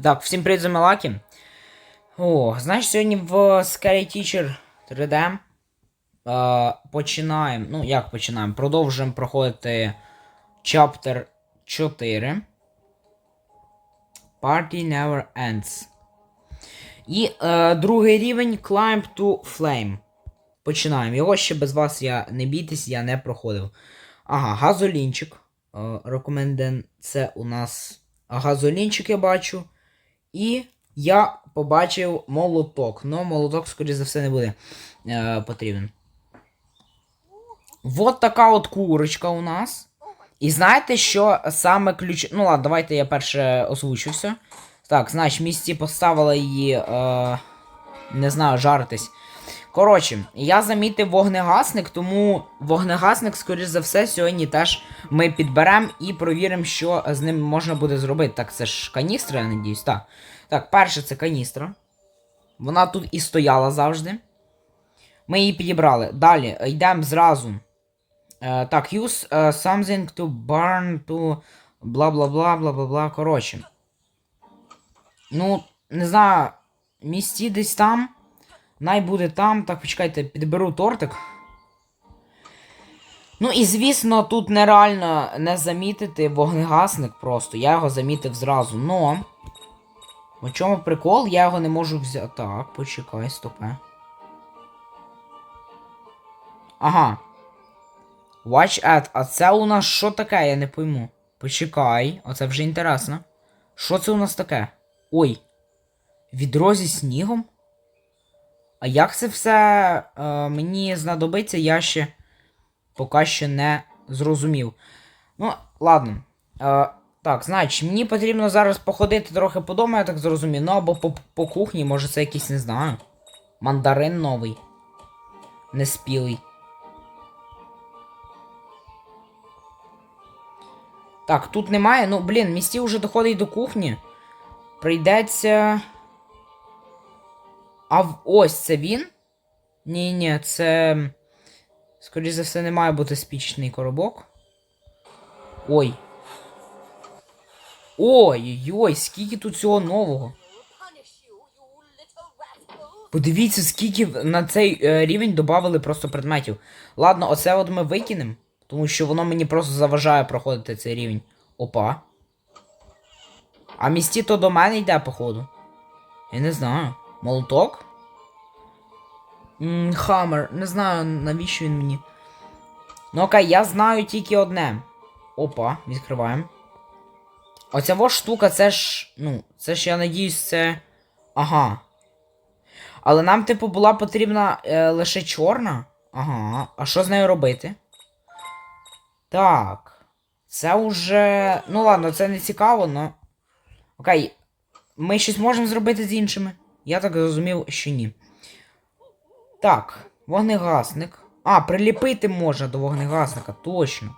Так, всім привіт, Замелакі. О, знаєш, сьогодні в Scary Teacher 3D е, починаємо. Ну, як починаємо? Продовжуємо проходити Chapter 4. Party Never Ends. І е, другий рівень Climb to Flame. Починаємо. Його ще без вас я не бійтесь, я не проходив. Ага, газолінчик. Е, Рекоменден. Це у нас газолінчик, я бачу. І я побачив молоток. Ну, молоток, скоріше за все, не буде е, потрібен. Вот така от курочка у нас. І знаєте, що саме ключ. Ну ладно, давайте я перше озвучу все. Так, значить, в місті поставила її. Е, не знаю, жаритись. Коротше, я замітив вогнегасник, тому вогнегасник, скоріш за все, сьогодні теж ми підберемо і провіримо, що з ним можна буде зробити. Так, це ж каністра, я надіюсь. Так. Так, перше це каністра. Вона тут і стояла завжди. Ми її підібрали. Далі йдемо зразу. Е, так, use е, something to burn to бла бла бла бла бла бла. Коротше. Ну, не знаю, місті десь там. Най буде там. Так, почекайте, підберу тортик. Ну і звісно, тут нереально не замітити вогнегасник просто. Я його замітив зразу. Но. У чому прикол? Я його не можу взяти. Так, почекай, стопе. Ага. Watch at. А це у нас що таке? Я не пойму. Почекай, оце вже інтересно. Що це у нас таке? Ой. Відро зі снігом? А як це все е, мені знадобиться, я ще поки що не зрозумів. Ну, ладно. Е, так, значить, мені потрібно зараз походити трохи по дому, я так зрозумів. Ну або по, по кухні, може це якийсь, не знаю. Мандарин новий. Неспілий. Так, тут немає. Ну, блін, місті вже доходить до кухні. Прийдеться. А ось це він? Ні, ні, це. Скоріше за все, не має бути спічний коробок. Ой. Ой-ой-ой, скільки тут цього нового. Подивіться, скільки на цей е, рівень додали просто предметів. Ладно, оце от ми викинемо, тому що воно мені просто заважає проходити цей рівень. Опа. А місті то до мене йде, походу. Я не знаю. Молоток? Хаммер. Не знаю, навіщо він мені. Ну окей, я знаю тільки одне. Опа, відкриваємо. Оця во штука, це ж. Ну, це ж я надіюсь, це. Ага. Але нам, типу, була потрібна е, лише чорна. Ага. А що з нею робити? Так. Це уже. Ну ладно, це не цікаво, но. Окей. Ми щось можемо зробити з іншими. Я так зрозумів, що ні. Так, вогнегасник. А, приліпити можна до вогнегасника, точно.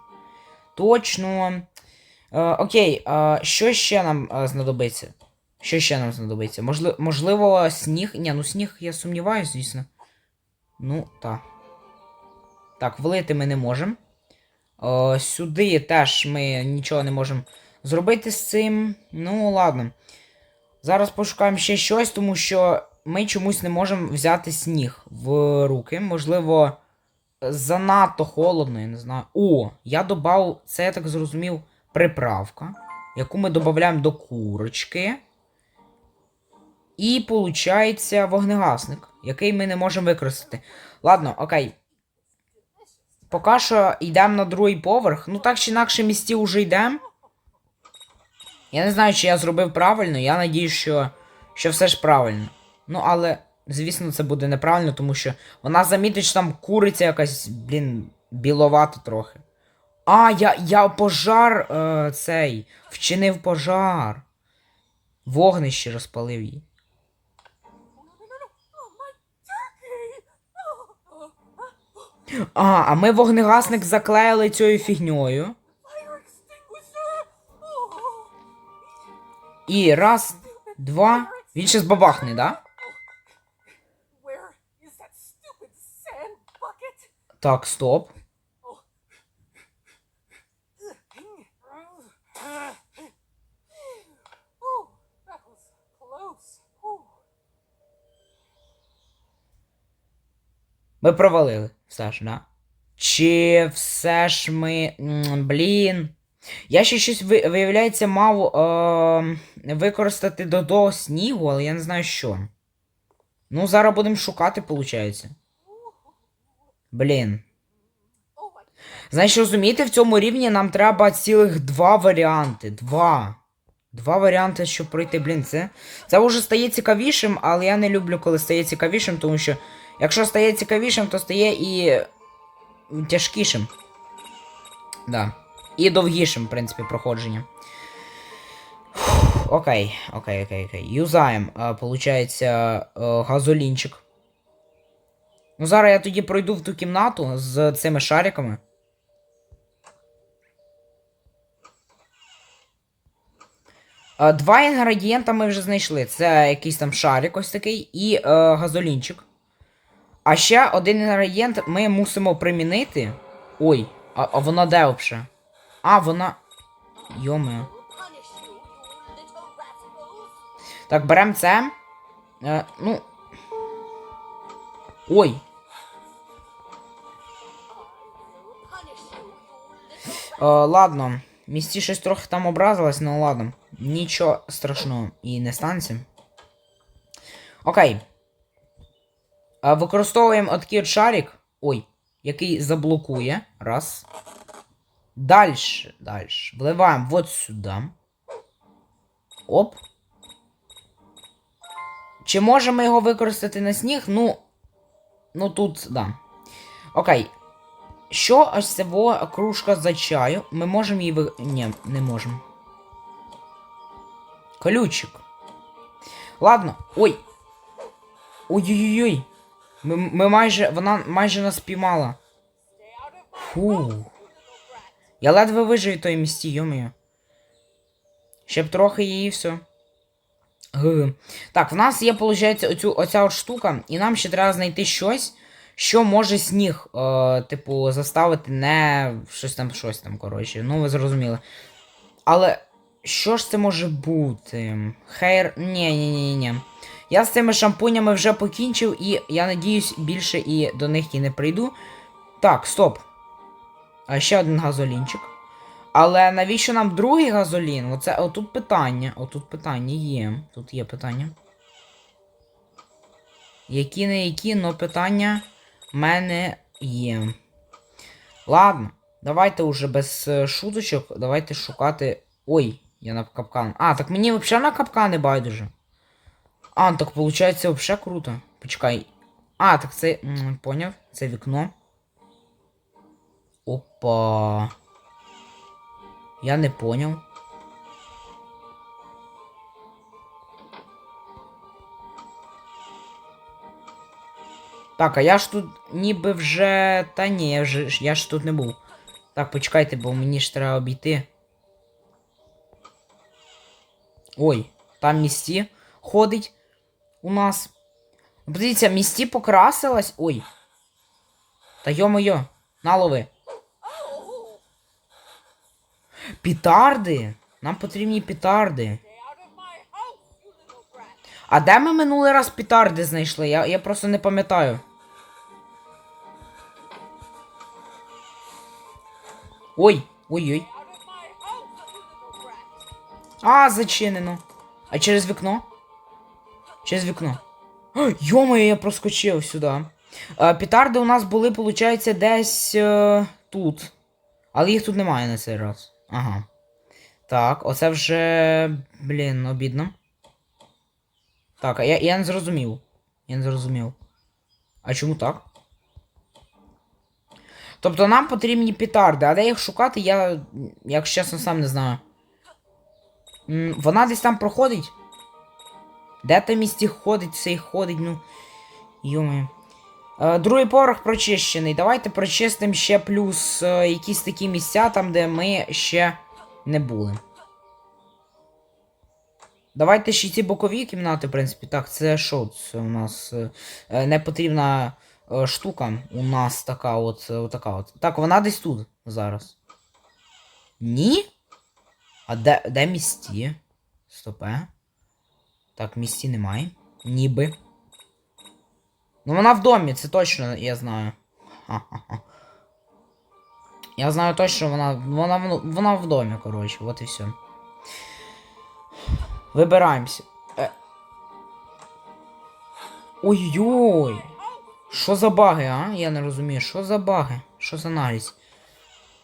Точно. Е, окей, е, що ще нам е, знадобиться? Що ще нам знадобиться? Можли, можливо, сніг. Ні, ну сніг я сумніваюся, звісно. Ну, так. Так, влити ми не можемо. Е, сюди теж ми нічого не можемо зробити з цим. Ну, ладно. Зараз пошукаємо ще щось, тому що ми чомусь не можемо взяти сніг в руки. Можливо, занадто холодно, я не знаю. О, я додав, це я так зрозумів, приправка, яку ми додаємо до курочки. І виходить вогнегасник, який ми не можемо використати. Ладно, окей. Поки що йдемо на другий поверх. Ну так чи інакше місті вже йдемо. Я не знаю, чи я зробив правильно, я надію, що, що все ж правильно. Ну, але, звісно, це буде неправильно, тому що вона замітить, що там куриця якась, блін, біловата трохи. А, я я пожар е, цей. Вчинив пожар. Вогнище розпалив її. А, а ми вогнегасник заклеїли цією фігньою. І раз, два. Він ще збабахне, да? Так, стоп. Ми провалили все ж, да? Чи все ж ми. Блін. Я ще щось ви- виявляється мав е, використати до того снігу, але я не знаю що. Ну, зараз будемо шукати, виходить. Блін. Значить, розумієте, в цьому рівні нам треба цілих два варіанти. Два. Два варіанти, щоб пройти. Блін, це. Це вже стає цікавішим, але я не люблю, коли стає цікавішим, тому що якщо стає цікавішим, то стає і тяжкішим. Да. І довгішим, в принципі, проходження. Окей, окей, окей, окей. Юзаємо, а, получається, е, газолінчик. Ну, зараз я тоді пройду в ту кімнату з цими шариками. Е, Два інгредієнта ми вже знайшли. Це якийсь там шарик ось такий і е, газолінчик. А ще один інгредієнт ми мусимо примінити. Ой, а, а вона де взагалі? А, вона. Йоме. Так, беремо це. Е, ну. Ой. Е, ладно. Місті щось трохи там образилось, ну ладно. Нічого страшного і не станеться. Окей. Е, використовуємо от шарик. Ой, який заблокує. Раз. Дальше, дальше. Вливаємо вот сюди. Оп. Чи можемо його використати на сніг? Ну. Ну тут, да. Окей. Що ось цього кружка за чаю? Ми можемо її ви... Ні, не можемо. Ключик. Ладно. Ой. Ой-ой-ой. Ми, ми майже. Вона майже нас піймала. Фу. Я ледве вижив той місті, йомою. Ще б трохи її все. Так, в нас є, виходить, оцю, оця от штука, і нам ще треба знайти щось, що може сніг, е, типу, заставити не щось там, щось там, коротше. Ну, ви зрозуміли. Але що ж це може бути? Хейр. Ні, ні, ні, ні. Я з цими шампунями вже покінчив, і я надіюсь, більше і до них і не прийду. Так, стоп. А ще один газолінчик. Але навіщо нам другий газолін? Оце отут питання. Отут питання є. Тут є питання. Які не які, но питання в мене є. Ладно, давайте уже без е, шуточок. Давайте шукати. Ой, я на капкан. А, так мені взагалі на капкани байдуже. А, так виходить взагалі круто. Почекай. А, так це. Поняв? Це вікно. Опа. Я не понял. Так, а я ж тут ніби вже. Та ні, я, вже, я ж тут не був. Так, почекайте, бо мені ж треба обійти. Ой, там місті ходить у нас. Подивіться, місті покрасилась. Ой. Та йо-моє, налови. Пітарди! Нам потрібні пітарди. А де ми минулий раз пітарди знайшли? Я, я просто не пам'ятаю. Ой, ой-ой. А, зачинено. А через вікно? Через вікно. Йомаю, я проскочив сюди. Е, петарди у нас були, виходить, десь е, тут. Але їх тут немає на цей раз. Ага. Так, оце вже. Блін, обідно. Так, я, я не зрозумів. Я не зрозумів. А чому так? Тобто нам потрібні петарди, а де їх шукати, я, якщо чесно, сам не знаю. М, Вона десь там проходить. Де там місті ходить, цей ходить, ну. Йоми. Е, другий поверх прочищений. Давайте прочистимо ще плюс е, якісь такі місця там, де ми ще не були. Давайте ще ці бокові кімнати, в принципі. Так, це що? Це у нас е, е, непотрібна е, штука. У нас така от, така от. Так, вона десь тут зараз. Ні? А де, де місті? Стопе. Так, місті немає. Ніби. Ну вона в домі, це точно я знаю. Я знаю точно, вона, вона, вона в домі, коротше, от і все. Вибираємося. Е. Ой-ой! Що за баги, а? Я не розумію, що за баги? Що за наглість?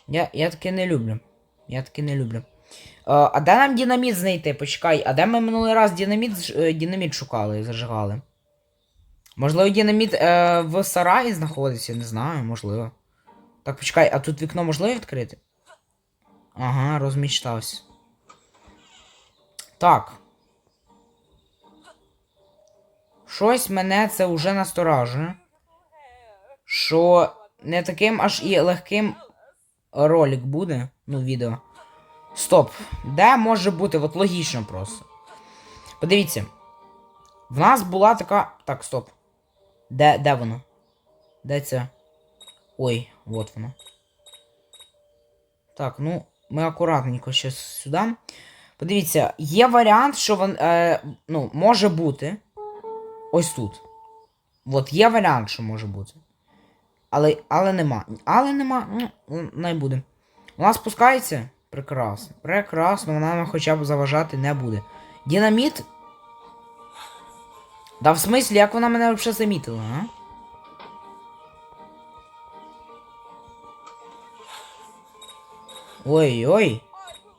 Я, я таке не люблю. Я таке не люблю. Е, а де нам динаміт знайти? Почекай, а де ми минулий раз динаміт, е, динаміт шукали і зажигали? Можливо, динаміт е, в сараї знаходиться, не знаю, можливо. Так, почекай, а тут вікно можливо відкрити? Ага, розмічтався. Так. Щось мене це вже насторажує. Що не таким аж і легким ролик буде. Ну, відео. Стоп. Де може бути? От логічно просто. Подивіться. В нас була така. Так, стоп. Де, де воно? Де це? Ой, от воно. Так, ну, ми акуратненько ще сюди. Подивіться, є варіант, що він. Е, ну, може бути. Ось тут. От є варіант, що може бути. Але, але нема. Але нема. Ну, не буде. Вона спускається? Прекрасно. Прекрасно, вона нам хоча б заважати не буде. Динаміт? Да в смислі, як вона мене взагалі замітила, а? Ой-ой. I will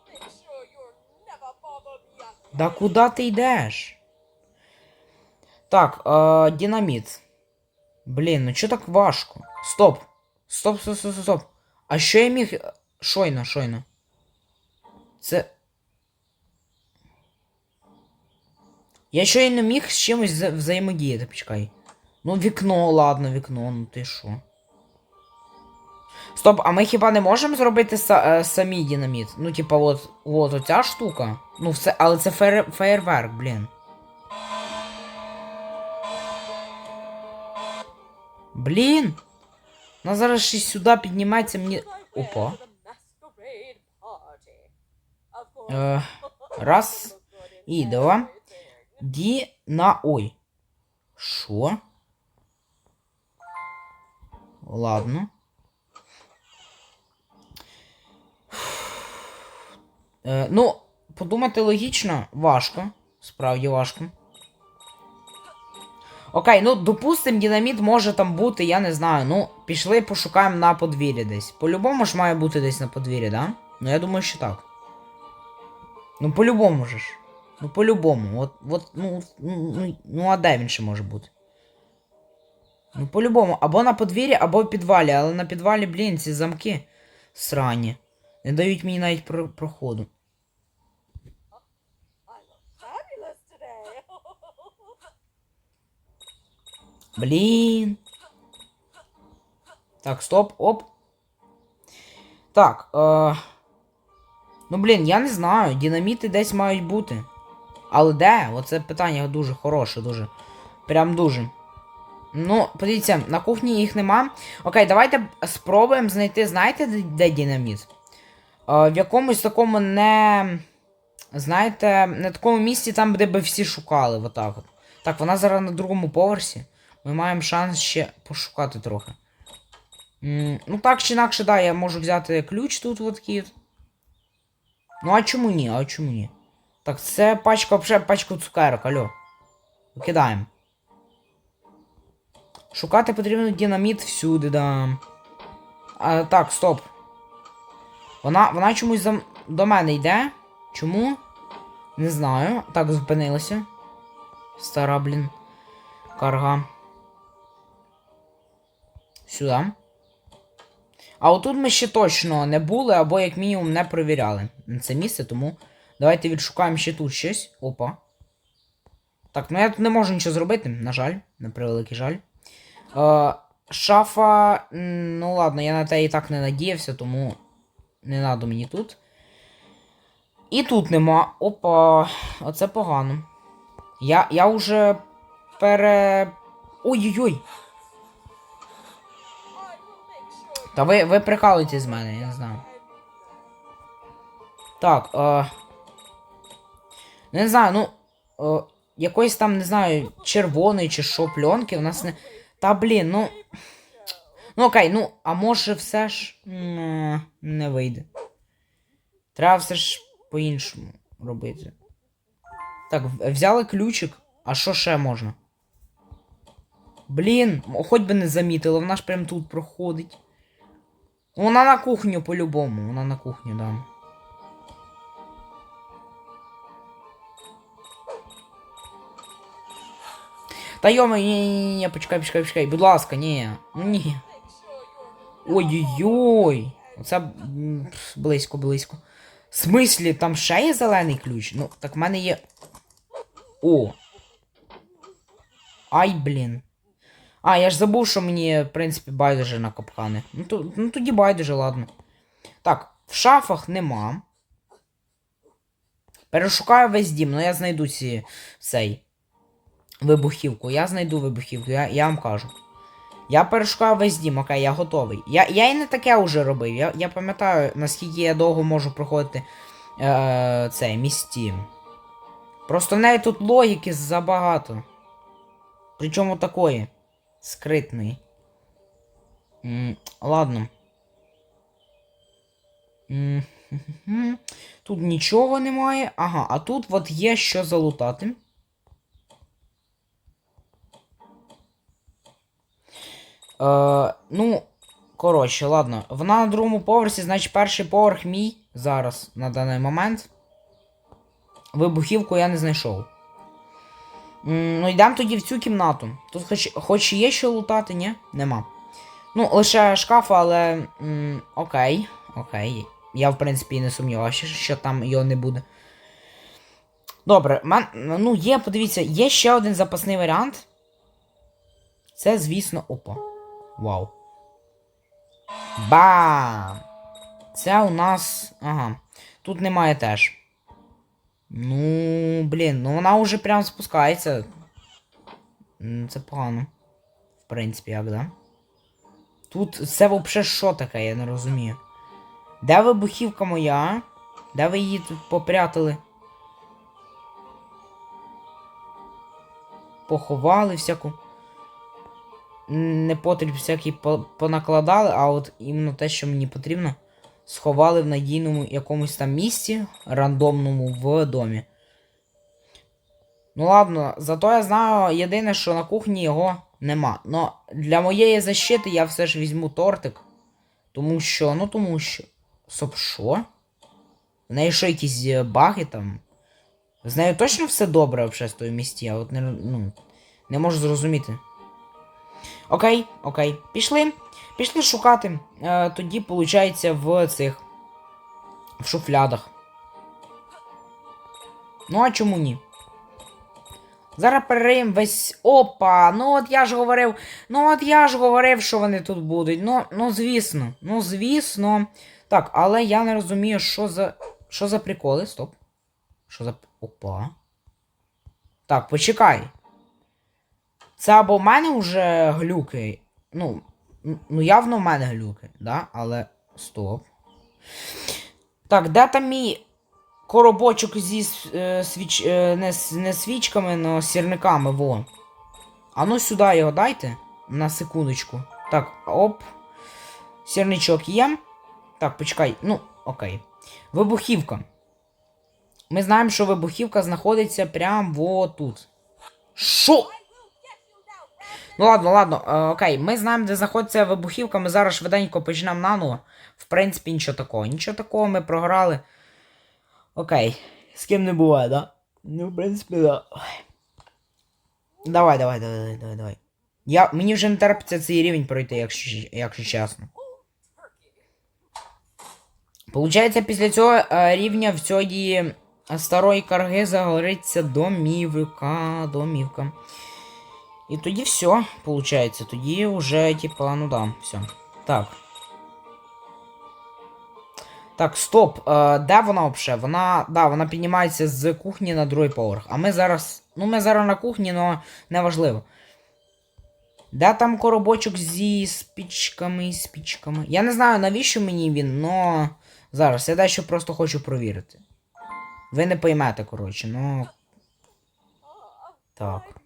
make sure you'll never bother me again. Да куда ти йдеш? Так, е, динаміт. Блін, ну чо так важко? Стоп. Стоп, стоп, стоп, стоп, стоп. А що я міг. Шойно, шойно. Це. Я ще й не міг з чимось вза- взаємодіяти, почекай. Ну, вікно, ладно, вікно, ну ти що. Стоп, а ми хіба не можемо зробити са- е, самі динаміт? Ну, типа, от, от оця штука. Ну, все, але це феєр, феєрверк, блін. Блін! Вона зараз ще сюди піднімається мені. Опа. Е, раз. І два. Ді на ой. Що? Ладно. Е, ну, подумати логічно, важко. Справді важко. Окей, ну допустим, динаміт може там бути, я не знаю. Ну, пішли пошукаємо на подвір'ї десь. По-любому ж має бути десь на подвір'ї, да? Ну я думаю, що так. Ну, по-любому ж. Ну, по-любому. От, от, ну, ну, ну, ну, а де він ще може бути? Ну, по-любому, або на подвір'ї, або в підвалі, але на підвалі, блін, ці замки срані. Не дають мені навіть про- проходу. I look fabulous today. Блін. Так, стоп, оп. Так, е... Ну, блін, я не знаю. Динаміти десь мають бути. Але де? Оце питання дуже хороше, дуже. Прям дуже. Ну, подивіться, на кухні їх нема. Окей, давайте спробуємо знайти, знаєте, де, динаміт? Е, в якомусь такому не. Знаєте, на такому місці, там, де би всі шукали, отак от. Так, вона зараз на другому поверсі. Ми маємо шанс ще пошукати трохи. М, ну так чи інакше, да, я можу взяти ключ тут от от. Ну а чому ні? А чому ні? Так, це пачка, вже пачка цукерок, алло. Викидаємо. Шукати потрібно динаміт всюди, да. А, так, стоп. Вона, вона чомусь за, до мене йде. Чому? Не знаю. Так, зупинилася. Стара, блін. Карга. Сюди. А отут ми ще точно не були, або як мінімум не провіряли це місце, тому давайте відшукаємо ще тут щось. Опа. Так, ну я тут не можу нічого зробити, на жаль, на превеликий жаль. Е, шафа. Ну ладно, я на те і так не надіявся, тому не надо мені тут. І тут нема. Опа. Оце погано. Я, я уже пере. Ой-ой-ой. Та ви, ви прикалуєтесь з мене, я не знаю. Так, е... Не знаю, ну. Е... Якоїсь там, не знаю, червоної чи що пленки у нас не. Та блін, ну. Ну окей, ну, а може все ж не, не вийде. Треба все ж по-іншому робити. Так, взяли ключик, а що ще можна? Блін, хоч би не замітили, вона ж прям тут проходить. Вона на кухню по-любому, вона на кухню, да. Та йома, ні, ні, ні, почекай, почекай, почекай, будь ласка, ні. Ні. Ой-ой-ой. Оце близько, близько. В смислі, там ще є зелений ключ? Ну, так в мене є. О. Ай, блін. А, я ж забув, що мені, в принципі, байдуже на капкани. Ну, то, ну тоді байдуже, ладно. Так, в шафах нема. Перешукаю весь дім, ну я знайду ці цей. Вибухівку. Я знайду вибухівку, я, я вам кажу. Я перешукав весь дім, окей, я готовий. Я, я і не таке вже робив. Я, я пам'ятаю, наскільки я довго можу проходити е, цей місті. Просто в неї тут логіки забагато. Причому такої. Скритної. М, ладно. М. Тут нічого немає. Ага, а тут от є що залутати. Е, ну, коротше, ладно. Вона на другому поверсі, значить, перший поверх мій зараз на даний момент. Вибухівку я не знайшов. Ну, йдемо тоді в цю кімнату. Тут хоч, хоч є що лутати, ні? Нема. Ну, лише шкаф, але. М, окей. Окей. Я, в принципі, не сумнівався, що там його не буде. Добре, мен, ну є, подивіться, є ще один запасний варіант. Це, звісно, опа. Вау. Бам! Це у нас. Ага. Тут немає теж. Ну, блін, ну вона вже прям спускається. Це погано. В принципі, як, да? Тут це взагалі що таке, я не розумію. Де вибухівка моя? Де ви її тут попрятали? Поховали всяку. Непотріб всякі по- понакладали, а от іменно те, що мені потрібно, сховали в надійному якомусь там місці, рандомному в домі. Ну ладно, зато я знаю єдине, що на кухні його нема. Но для моєї защити я все ж візьму тортик. Тому що, ну тому що. Стоп, що? В неї що якісь е, баги там? З нею точно все добре взагалі з тої місті, я от не, ну, не можу зрозуміти. Окей, окей. Пішли. Пішли шукати. Е, тоді, виходить, в цих. В шуфлядах. Ну, а чому ні? Зараз перериємо весь. Опа! Ну от я ж говорив. Ну от я ж говорив, що вони тут будуть. Ну, ну звісно. Ну, звісно. Так, але я не розумію, що за. Що за приколи? Стоп. Що за. Опа. Так, почекай. Це або в мене вже глюки. Ну, ну явно в мене глюки, да? Але. Стоп. Так, де там мій коробочок зі е, свіч. е, не, не свічками, но сірниками, во. А ну сюди його дайте. На секундочку. Так, оп. Сірничок є. Так, почекай. Ну, окей. Вибухівка. Ми знаємо, що вибухівка знаходиться прямо вот тут. Що? Ну ладно, ладно, е, окей, ми знаємо, де знаходиться вибухівка, ми зараз швиденько почнемо наново. В принципі, нічого такого. Нічого такого, ми програли. Окей. З ким не буває, да? Ну, в принципі, да. Ой. Давай, давай, давай, давай, давай. Я, мені вже не терпиться цей рівень пройти, якщо, якщо чесно. Получається, після цього е, рівня в цієї старої карги загориться домівка, домівка. І тоді все, получається. Тоді вже, типа, ну да, все. Так. Так, стоп. Е, де вона взагалі? Вона. Да, вона піднімається з кухні на другий поверх. А ми зараз. Ну, ми зараз на кухні, але неважливо. Де там коробочок зі спічками, спічками. Я не знаю, навіщо мені він, но. Зараз, я дещо просто хочу провірити. Ви не поймете, коротше, ну. Так.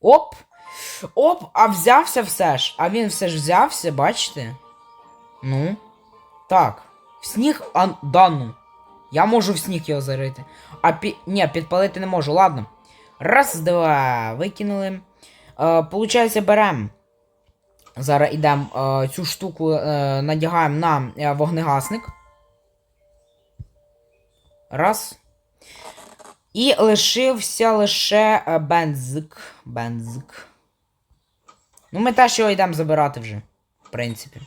Оп! Оп, а взявся все ж. А він все ж взявся, бачите? Ну. Так. В сніг. А, да ну. Я можу в сніг його зарити. А пі... Ні, підпалити не можу, ладно. Раз, два. Викинули. Е, получається, беремо. Зараз ідемо е, цю штуку е, надягаємо на е, вогнегасник. Раз. І лишився лише е, бензик. Бензик. Ну, ми теж його йдемо забирати вже. В принципі.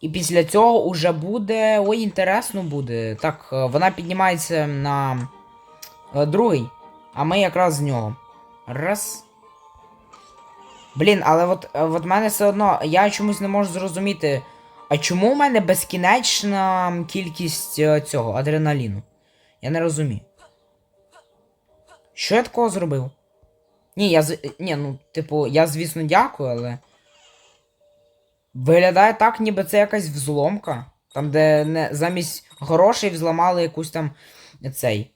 І після цього уже буде. Ой, інтересно буде. Так, е, вона піднімається на е, другий, а ми якраз з нього. Раз. Блін, але от, от мене все одно. Я чомусь не можу зрозуміти. А чому в мене безкінечна кількість цього адреналіну? Я не розумію. Що я такого зробив? Ні, я. Ні, ну, типу, я, звісно, дякую, але. Виглядає так, ніби це якась взломка. Там, де не, замість грошей взламали якусь там цей.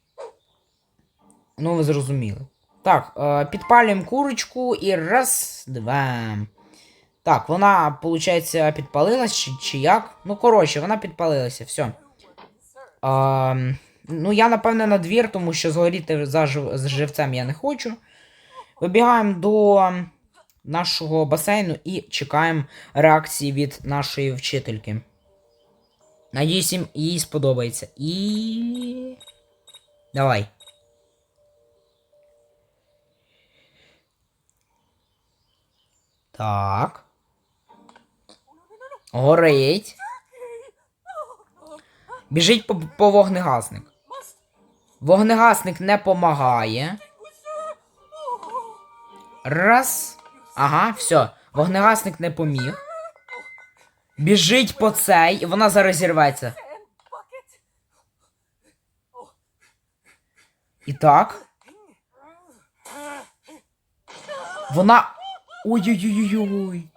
Ну, ви зрозуміли. Так, е, підпалюємо курочку і раз, два. Так, вона, виходить, підпалилась чи, чи як? Ну, коротше, вона підпалилася, все. А, ну, я, напевне, на двір, тому що згоріти зажив, з живцем я не хочу. Вибігаємо до нашого басейну і чекаємо реакції від нашої вчительки. Надіюсь, їм- їй сподобається. І. Давай. Так. Горить. Біжить по, по вогнегасник. Вогнегасник не помагає. Раз. Ага, все. Вогнегасник не поміг. Біжить по цей, і вона зараз зірветься. І так. Вона. Ой-ой-ой-ой.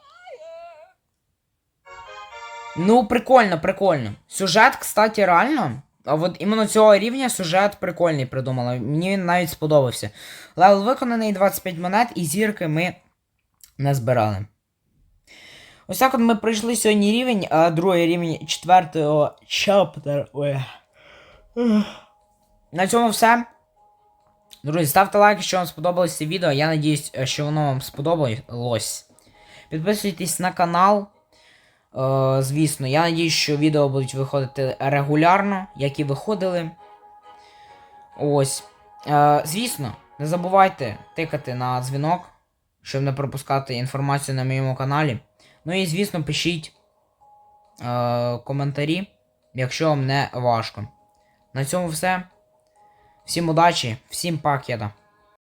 Ну, прикольно, прикольно. Сюжет, кстати, реально. А от іменно цього рівня сюжет прикольний придумали. Мені він навіть сподобався. Левел виконаний 25 монет, і зірки ми не збирали. Ось так от ми пройшли сьогодні рівень, а другий рівень четвертого чаптера. Ой. На цьому все. Друзі, ставте лайк, якщо вам сподобалось це відео. Я надіюсь, що воно вам сподобалось. Підписуйтесь на канал. Е, звісно, я надіюсь, що відео будуть виходити регулярно, як і виходили. Ось. Е, звісно, не забувайте тикати на дзвінок, щоб не пропускати інформацію на моєму каналі. Ну і, звісно, пишіть е, коментарі, якщо вам не важко. На цьому все. Всім удачі, всім пакета.